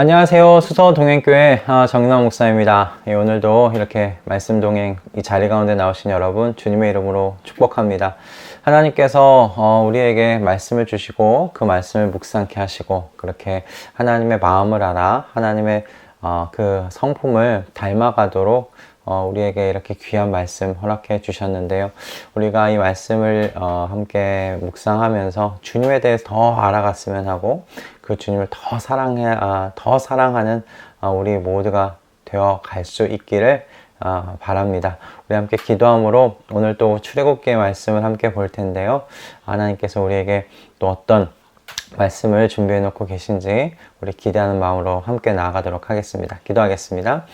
안녕하세요. 수서 동행교회 아, 정남 목사입니다. 예, 오늘도 이렇게 말씀 동행 이 자리 가운데 나오신 여러분 주님의 이름으로 축복합니다. 하나님께서 어, 우리에게 말씀을 주시고 그 말씀을 묵상케 하시고 그렇게 하나님의 마음을 알아 하나님의 어, 그 성품을 닮아가도록 어, 우리에게 이렇게 귀한 말씀 허락해 주셨는데요. 우리가 이 말씀을 어, 함께 묵상하면서 주님에 대해서 더 알아갔으면 하고 그 주님을 더 사랑해, 아, 더 사랑하는 아, 우리 모두가 되어 갈 수 있기를 아, 바랍니다. 우리 함께 기도함으로 오늘 또 출애굽기의 말씀을 함께 볼 텐데요. 하나님께서 우리에게 또 어떤 말씀을 준비해 놓고 계신지 우리 기대하는 마음으로 함께 나아가도록 하겠습니다. 기도하겠습니다.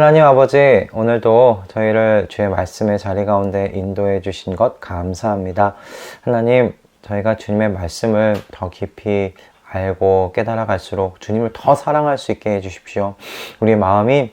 하나님 아버지, 오늘도 저희를 주의 말씀의 자리 가운데 인도해 주신 것 감사합니다. 하나님, 저희가 주님의 말씀을 더 깊이 알고 깨달아 갈수록 주님을 더 사랑할 수 있게 해 주십시오. 우리 마음이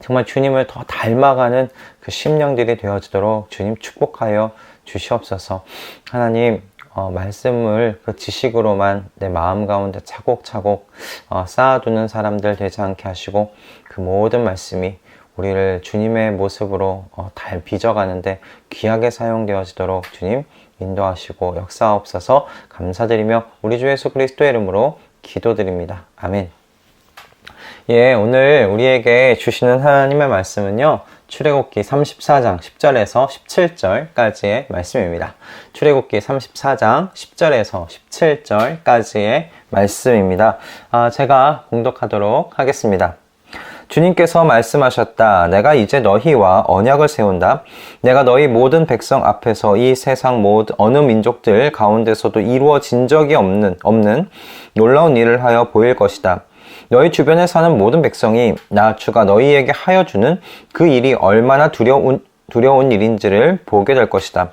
정말 주님을 더 닮아가는 그 심령들이 되어지도록 주님 축복하여 주시옵소서. 하나님, 어, 말씀을 그 지식으로만 내 마음 가운데 차곡차곡 어, 쌓아두는 사람들 되지 않게 하시고 그 모든 말씀이 우리를 주님의 모습으로 어, 달 빚어가는데 귀하게 사용되어지도록 주님 인도하시고 역사옵소서 감사드리며 우리 주 예수 그리스도의 이름으로 기도드립니다. 아멘. 예, 오늘 우리에게 주시는 하나님의 말씀은요. 출애굽기 34장 10절에서 17절까지의 말씀입니다. 출애굽기 34장 10절에서 17절까지의 말씀입니다. 아, 제가 공독하도록 하겠습니다. 주님께서 말씀하셨다. 내가 이제 너희와 언약을 세운다. 내가 너희 모든 백성 앞에서 이 세상 모든 어느 민족들 가운데서도 이루어진 적이 없는 없는 놀라운 일을 하여 보일 것이다. 너희 주변에 사는 모든 백성이 나 주가 너희에게 하여 주는 그 일이 얼마나 두려운 두려운 일인지를 보게 될 것이다.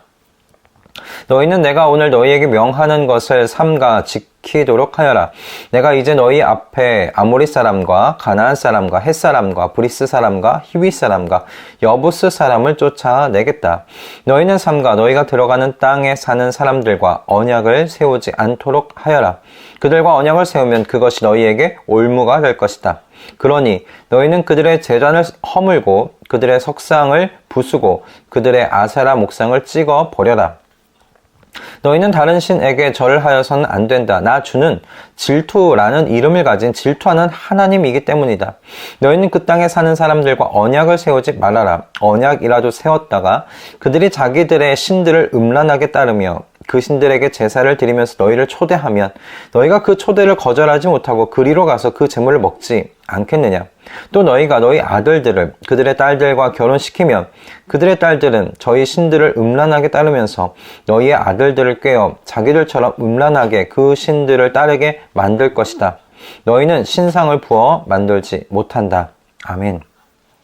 너희는 내가 오늘 너희에게 명하는 것을 삼가 지키도록 하여라. 내가 이제 너희 앞에 아모리 사람과 가나안 사람과 헷 사람과 브리스 사람과 히위 사람과 여부스 사람을 쫓아내겠다. 너희는 삼가 너희가 들어가는 땅에 사는 사람들과 언약을 세우지 않도록 하여라. 그들과 언약을 세우면 그것이 너희에게 올무가 될 것이다. 그러니 너희는 그들의 재단을 허물고 그들의 석상을 부수고 그들의 아세라 목상을 찍어 버려라. 너희는 다른 신에게 절을 하여서는 안 된다. 나 주는 질투라는 이름을 가진 질투하는 하나님이기 때문이다. 너희는 그 땅에 사는 사람들과 언약을 세우지 말아라. 언약이라도 세웠다가 그들이 자기들의 신들을 음란하게 따르며 그 신들에게 제사를 드리면서 너희를 초대하면 너희가 그 초대를 거절하지 못하고 그리로 가서 그 재물을 먹지 않겠느냐? 또 너희가 너희 아들들을 그들의 딸들과 결혼시키면 그들의 딸들은 저희 신들을 음란하게 따르면서 너희의 아들들을 꿰어 자기들처럼 음란하게 그 신들을 따르게 만들 것이다. 너희는 신상을 부어 만들지 못한다. 아멘.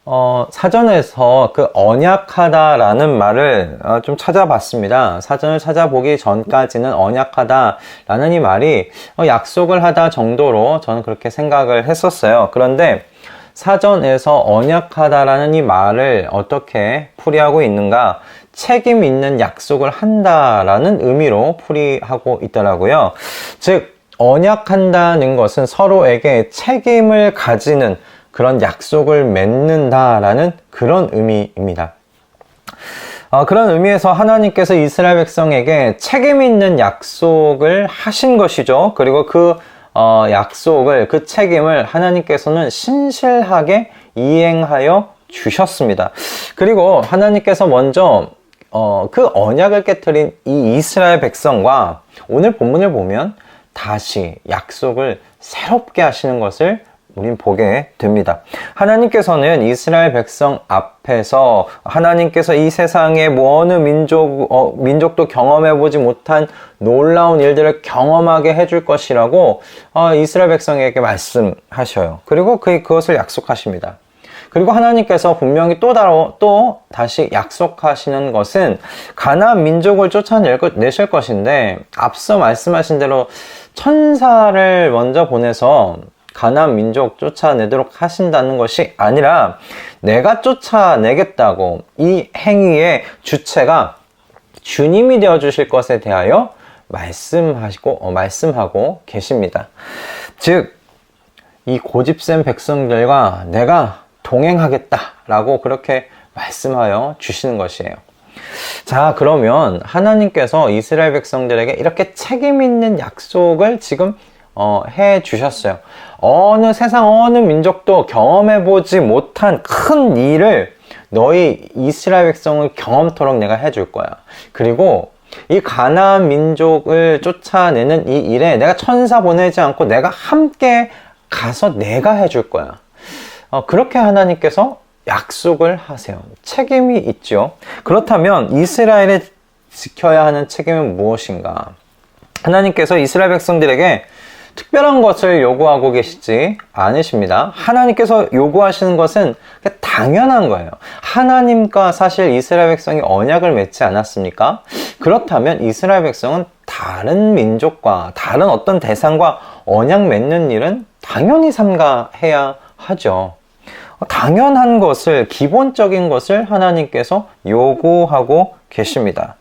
어, 사전에서 그 언약하다라는 말을 어, 좀 찾아봤습니다. 사전을 찾아보기 전까지는 언약하다라는 이 말이 어, 약속을 하다 정도로 저는 그렇게 생각을 했었어요. 그런데 사전에서 언약하다라는 이 말을 어떻게 풀이하고 있는가? 책임 있는 약속을 한다라는 의미로 풀이하고 있더라고요. 즉, 언약한다는 것은 서로에게 책임을 가지는 그런 약속을 맺는다라는 그런 의미입니다. 어, 그런 의미에서 하나님께서 이스라엘 백성에게 책임 있는 약속을 하신 것이죠. 그리고 그 어, 약속을, 그 책임을 하나님께서는 신실하게 이행하여 주셨습니다. 그리고 하나님께서 먼저 어, 그 언약을 깨뜨린 이 이스라엘 백성과 오늘 본문을 보면 다시 약속을 새롭게 하시는 것을 우린 보게 됩니다. 하나님께서는 이스라엘 백성 앞에서 하나님께서 이 세상의 뭐 어느 민족, 어, 민족도 경험해보지 못한 놀라운 일들을 경험하게 해줄 것이라고 어, 이스라엘 백성에게 말씀하셔요. 그리고 그, 그것을 약속하십니다. 그리고 하나님께서 분명히 또 다로 또 다시 약속하시는 것은 가나안 민족을 쫓아내실 것인데 앞서 말씀하신 대로 천사를 먼저 보내서 가난 민족 쫓아내도록 하신다는 것이 아니라 내가 쫓아내겠다고 이 행위의 주체가 주님이 되어 주실 것에 대하여 말씀하시고 어, 말씀하고 계십니다. 즉 이 고집센 백성들과 내가 동행하겠다라고 그렇게 말씀하여 주시는 것이에요. 자, 그러면 하나님께서 이스라엘 백성들에게 이렇게 책임 있는 약속을 지금 어, 해 주셨어요. 어느 세상 어느 민족도 경험해 보지 못한 큰 일을 너희 이스라엘 백성을 경험토록 내가 해줄 거야. 그리고 이 가나안 민족을 쫓아내는 이 일에 내가 천사 보내지 않고 내가 함께 가서 내가 해줄 거야. 어, 그렇게 하나님께서 약속을 하세요. 책임이 있죠. 그렇다면 이스라엘에 지켜야 하는 책임은 무엇인가? 하나님께서 이스라엘 백성들에게 특별한 것을 요구하고 계시지 않으십니다. 하나님께서 요구하시는 것은 당연한 거예요. 하나님과 사실 이스라엘 백성이 언약을 맺지 않았습니까? 그렇다면 이스라엘 백성은 다른 민족과 다른 어떤 대상과 언약 맺는 일은 당연히 삼가해야 하죠. 당연한 것을, 기본적인 것을 하나님께서 요구하고 계십니다.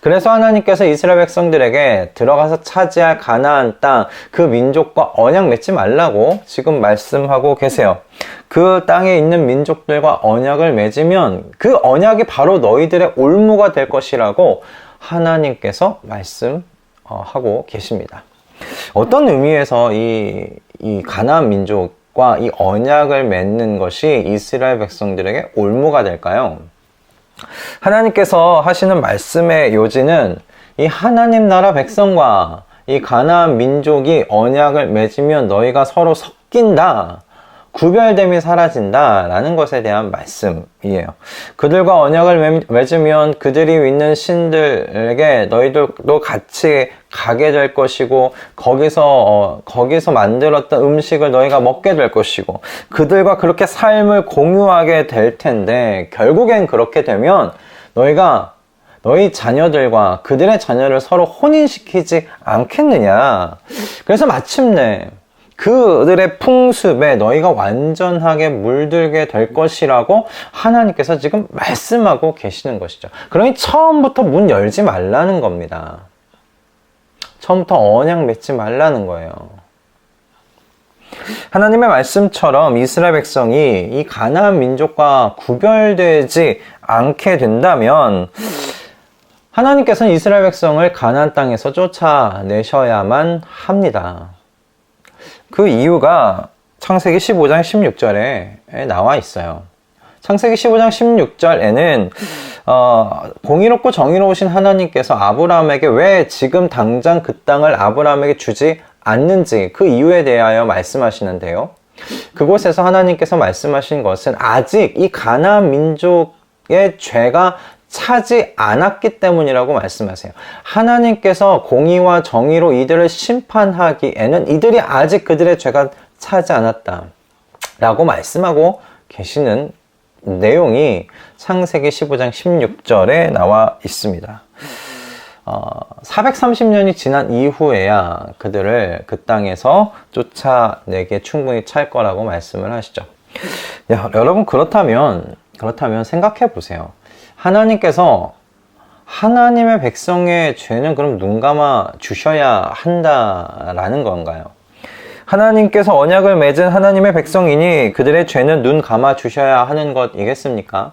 그래서 하나님께서 이스라엘 백성들에게 들어가서 차지할 가나안 땅, 그 민족과 언약 맺지 말라고 지금 말씀하고 계세요. 그 땅에 있는 민족들과 언약을 맺으면 그 언약이 바로 너희들의 올무가 될 것이라고 하나님께서 말씀하고 계십니다. 어떤 의미에서 이, 이 가나안 민족, 이 언약을 맺는 것이 이스라엘 백성들에게 올무가 될까요? 하나님께서 하시는 말씀의 요지는 이 하나님 나라 백성과 이 가나안 민족이 언약을 맺으면 너희가 서로 섞인다. 구별됨이 사라진다라는 것에 대한 말씀이에요. 그들과 언약을 맺으면 그들이 믿는 신들에게 너희들도 같이 가게 될 것이고 거기서 어, 거기서 만들었던 음식을 너희가 먹게 될 것이고 그들과 그렇게 삶을 공유하게 될 텐데 결국엔 그렇게 되면 너희가 너희 자녀들과 그들의 자녀를 서로 혼인시키지 않겠느냐. 그래서 마침내 그들의 풍습에 너희가 완전하게 물들게 될 것이라고 하나님께서 지금 말씀하고 계시는 것이죠. 그러니 처음부터 문 열지 말라는 겁니다. 처음부터 언약 맺지 말라는 거예요. 하나님의 말씀처럼 이스라엘 백성이 이 가나안 민족과 구별되지 않게 된다면 하나님께서는 이스라엘 백성을 가나안 땅에서 쫓아내셔야만 합니다. 그 이유가 창세기 15장 16절에 나와 있어요. 창세기 15장 16절에는 어, 공의롭고 정의로우신 하나님께서 아브라함에게 왜 지금 당장 그 땅을 아브라함에게 주지 않는지 그 이유에 대하여 말씀하시는데요. 그곳에서 하나님께서 말씀하신 것은 아직 이 가나안 민족의 죄가 차지 않았기 때문이라고 말씀하세요. 하나님께서 공의와 정의로 이들을 심판하기에는 이들이 아직 그들의 죄가 차지 않았다. 라고 말씀하고 계시는 내용이 창세기 15장 16절에 나와 있습니다. 어, 430년이 지난 이후에야 그들을 그 땅에서 쫓아내게 충분히 찰 거라고 말씀을 하시죠. 야, 여러분 그렇다면 그렇다면 생각해 보세요. 하나님께서 하나님의 백성의 죄는 그럼 눈 감아 주셔야 한다라는 건가요? 하나님께서 언약을 맺은 하나님의 백성이니 그들의 죄는 눈 감아 주셔야 하는 것이겠습니까?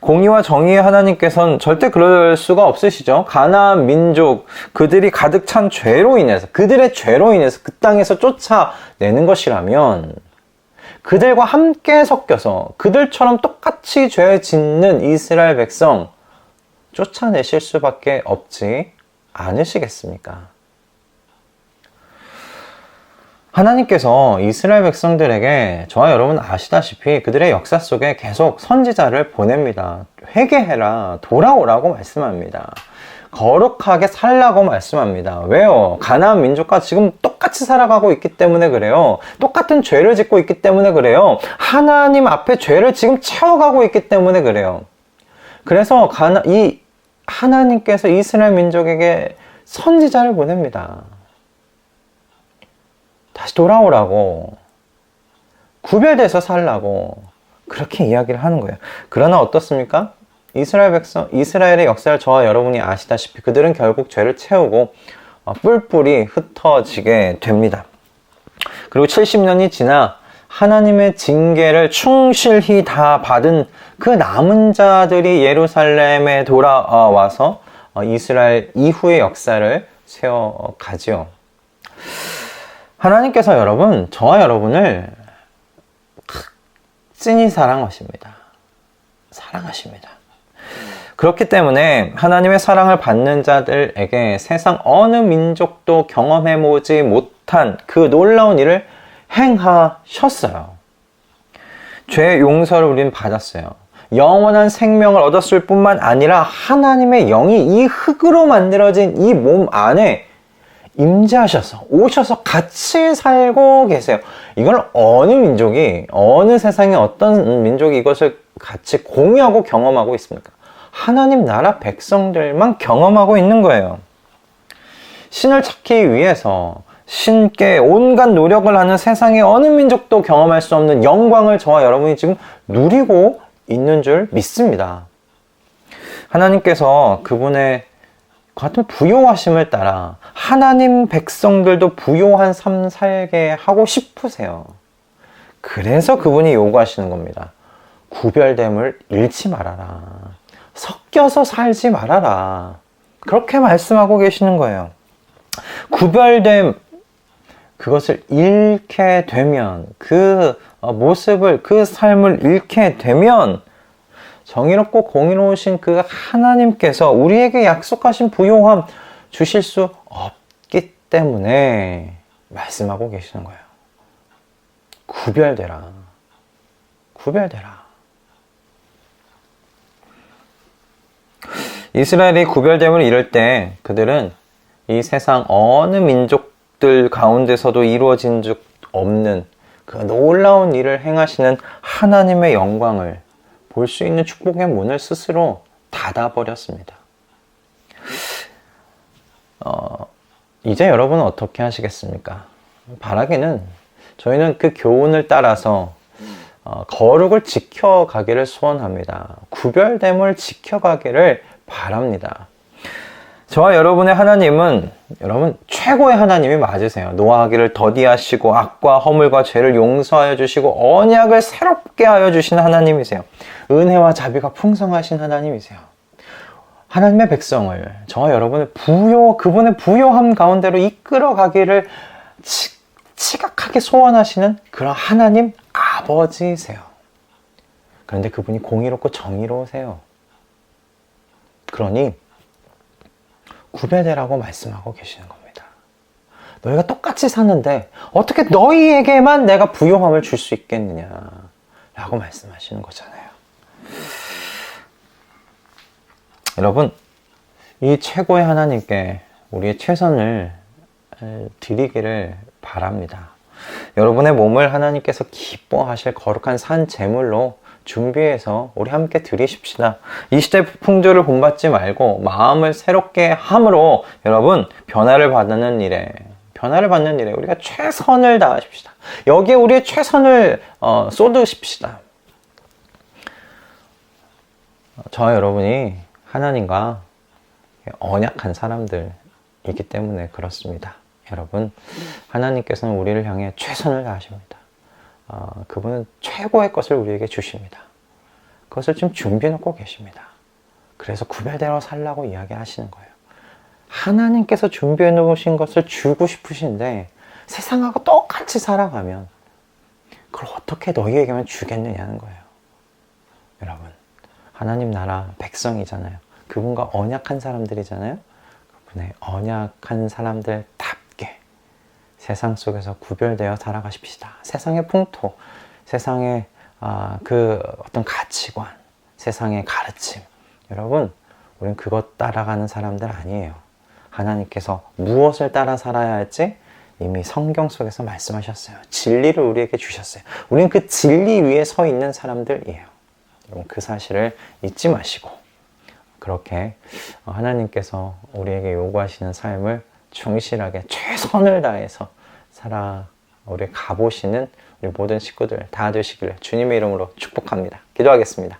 공의와 정의의 하나님께서는 절대 그럴 수가 없으시죠. 가나안 민족 그들이 가득 찬 죄로 인해서 그들의 죄로 인해서 그 땅에서 쫓아내는 것이라면 그들과 함께 섞여서 그들처럼 똑같이 죄 짓는 이스라엘 백성 쫓아내실 수밖에 없지 않으시겠습니까? 하나님께서 이스라엘 백성들에게 저와 여러분 아시다시피 그들의 역사 속에 계속 선지자를 보냅니다. 회개해라, 돌아오라고 말씀합니다. 거룩하게 살라고 말씀합니다. 왜요? 가나안 민족과 지금 똑같이 살아가고 있기 때문에 그래요. 똑같은 죄를 짓고 있기 때문에 그래요. 하나님 앞에 죄를 지금 채워가고 있기 때문에 그래요. 그래서 가나, 이 하나님께서 이스라엘 민족에게 선지자를 보냅니다. 다시 돌아오라고. 구별돼서 살라고. 그렇게 이야기를 하는 거예요. 그러나 어떻습니까? 이스라엘 백성, 이스라엘의 역사를 저와 여러분이 아시다시피 그들은 결국 죄를 채우고 어, 뿔뿔이 흩어지게 됩니다. 그리고 70년이 지나 하나님의 징계를 충실히 다 받은 그 남은 자들이 예루살렘에 돌아와서 어, 이스라엘 이후의 역사를 세워가지요. 하나님께서 여러분, 저와 여러분을 찐히 사랑하십니다. 사랑하십니다. 그렇기 때문에 하나님의 사랑을 받는 자들에게 세상 어느 민족도 경험해보지 못한 그 놀라운 일을 행하셨어요. 죄 용서를 우리는 받았어요. 영원한 생명을 얻었을 뿐만 아니라 하나님의 영이 이 흙으로 만들어진 이 몸 안에 임재하셔서 오셔서 같이 살고 계세요. 이걸 어느 민족이 어느 세상에 어떤 민족이 이것을 같이 공유하고 경험하고 있습니까? 하나님 나라 백성들만 경험하고 있는 거예요. 신을 찾기 위해서 신께 온갖 노력을 하는 세상의 어느 민족도 경험할 수 없는 영광을 저와 여러분이 지금 누리고 있는 줄 믿습니다. 하나님께서 그분의 같은 부요하심을 따라 하나님 백성들도 부요한 삶 살게 하고 싶으세요. 그래서 그분이 요구하시는 겁니다. 구별됨을 잃지 말아라. 섞여서 살지 말아라. 그렇게 말씀하고 계시는 거예요. 구별됨, 그것을 잃게 되면, 그 모습을, 그 삶을 잃게 되면, 정의롭고 공의로우신 그 하나님께서 우리에게 약속하신 부요함 주실 수 없기 때문에 말씀하고 계시는 거예요. 구별되라. 구별되라. 이스라엘이 구별됨을 이룰 때 그들은 이 세상 어느 민족들 가운데서도 이루어진 적 없는 그 놀라운 일을 행하시는 하나님의 영광을 볼 수 있는 축복의 문을 스스로 닫아버렸습니다. 어, 이제 여러분은 어떻게 하시겠습니까? 바라기는 저희는 그 교훈을 따라서 어, 거룩을 지켜가기를 소원합니다. 구별됨을 지켜가기를 바랍니다. 저와 여러분의 하나님은 여러분 최고의 하나님이 맞으세요. 노하기를 더디하시고 악과 허물과 죄를 용서하여 주시고 언약을 새롭게 하여 주신 하나님이세요. 은혜와 자비가 풍성하신 하나님이세요. 하나님의 백성을 저와 여러분의 부요 그분의 부요함 가운데로 이끌어 가기를 치, 치각하게 소원하시는 그런 하나님 아버지세요. 그런데 그분이 공의롭고 정의로우세요. 그러니 구별되라고 말씀하고 계시는 겁니다. 너희가 똑같이 사는데 어떻게 너희에게만 내가 부요함을 줄 수 있겠느냐 라고 말씀하시는 거잖아요. 여러분, 이 최고의 하나님께 우리의 최선을 드리기를 바랍니다. 여러분의 몸을 하나님께서 기뻐하실 거룩한 산 제물로 준비해서 우리 함께 드리십시다. 이 시대 풍조를 본받지 말고 마음을 새롭게 함으로 여러분 변화를 받는 일에 변화를 받는 일에 우리가 최선을 다하십시다. 여기에 우리의 최선을 어, 쏟으십시다. 저 여러분이 하나님과 언약한 사람들이기 때문에 그렇습니다. 여러분, 하나님께서는 우리를 향해 최선을 다하십니다. 어, 그분은 최고의 것을 우리에게 주십니다. 그것을 지금 준비해 놓고 계십니다. 그래서 구별대로 살라고 이야기하시는 거예요. 하나님께서 준비해 놓으신 것을 주고 싶으신데 세상하고 똑같이 살아가면 그걸 어떻게 너희에게만 주겠느냐는 거예요. 여러분, 하나님 나라 백성이잖아요. 그분과 언약한 사람들이잖아요. 그분의 언약한 사람들 세상 속에서 구별되어 살아가십시다. 세상의 풍토, 세상의 아, 그 어떤 가치관, 세상의 가르침. 여러분, 우리는 그것 따라가는 사람들 아니에요. 하나님께서 무엇을 따라 살아야 할지 이미 성경 속에서 말씀하셨어요. 진리를 우리에게 주셨어요. 우리는 그 진리 위에 서 있는 사람들이에요. 여러분, 그 사실을 잊지 마시고, 그렇게 하나님께서 우리에게 요구하시는 삶을 충실하게 최선을 다해서 살아, 우리 가보시는 우리 모든 식구들 다 되시기를 주님의 이름으로 축복합니다. 기도하겠습니다.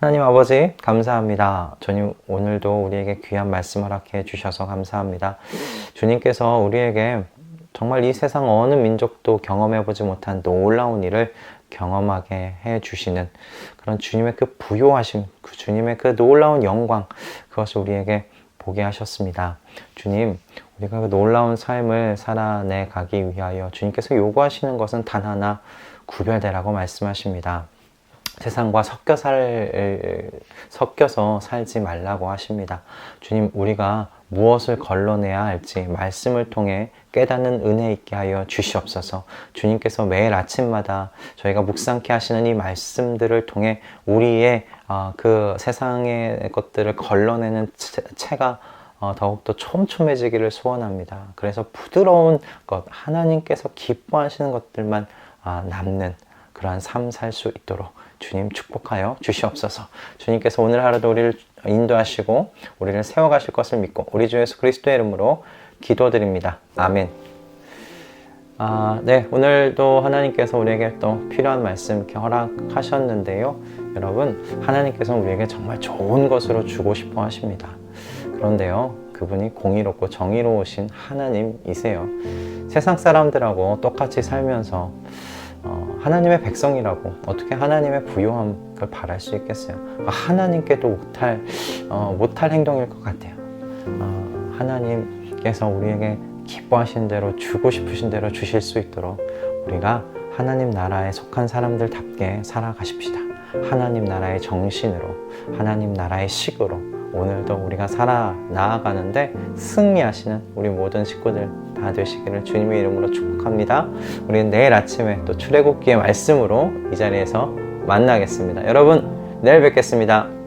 하나님 아버지 감사합니다. 주님 오늘도 우리에게 귀한 말씀 허락해 주셔서 감사합니다. 주님께서 우리에게 정말 이 세상 어느 민족도 경험해보지 못한 놀라운 일을 경험하게 해주시는 그런 주님의 그 부요하심, 그 주님의 그 놀라운 영광, 그것을 우리에게 보게 하셨습니다. 주님, 우리가 그 놀라운 삶을 살아내 가기 위하여 주님께서 요구하시는 것은 단 하나 구별되라고 말씀하십니다. 세상과 섞여 살, 섞여서 살지 말라고 하십니다. 주님, 우리가 무엇을 걸러내야 할지 말씀을 통해 깨닫는 은혜 있게 하여 주시옵소서. 주님께서 매일 아침마다 저희가 묵상케 하시는 이 말씀들을 통해 우리의 어, 그 세상의 것들을 걸러내는 채, 채가 어, 더욱더 촘촘해지기를 소원합니다. 그래서 부드러운 것, 하나님께서 기뻐하시는 것들만 아, 남는 그러한 삶 살 수 있도록 주님 축복하여 주시옵소서. 주님께서 오늘 하루도 우리를 인도하시고 우리를 세워가실 것을 믿고 우리 주 예수 그리스도의 이름으로 기도드립니다. 아멘. 아, 네, 오늘도 하나님께서 우리에게 또 필요한 말씀 허락하셨는데요. 여러분, 하나님께서 우리에게 정말 좋은 것으로 주고 싶어 하십니다. 그런데요, 그분이 공의롭고 정의로우신 하나님이세요. 세상 사람들하고 똑같이 살면서 어, 하나님의 백성이라고 어떻게 하나님의 부요함을 바랄 수 있겠어요? 하나님께도 못할 어, 못할 행동일 것 같아요. 어, 하나님께서 우리에게 기뻐하신 대로 주고 싶으신 대로 주실 수 있도록 우리가 하나님 나라에 속한 사람들답게 살아가십시다. 하나님 나라의 정신으로 하나님 나라의 식으로 오늘도 우리가 살아 나아가는데 승리하시는 우리 모든 식구들 다 되시기를 주님의 이름으로 축복합니다. 우리는 내일 아침에 또 출애굽기의 말씀으로 이 자리에서 만나겠습니다. 여러분 내일 뵙겠습니다.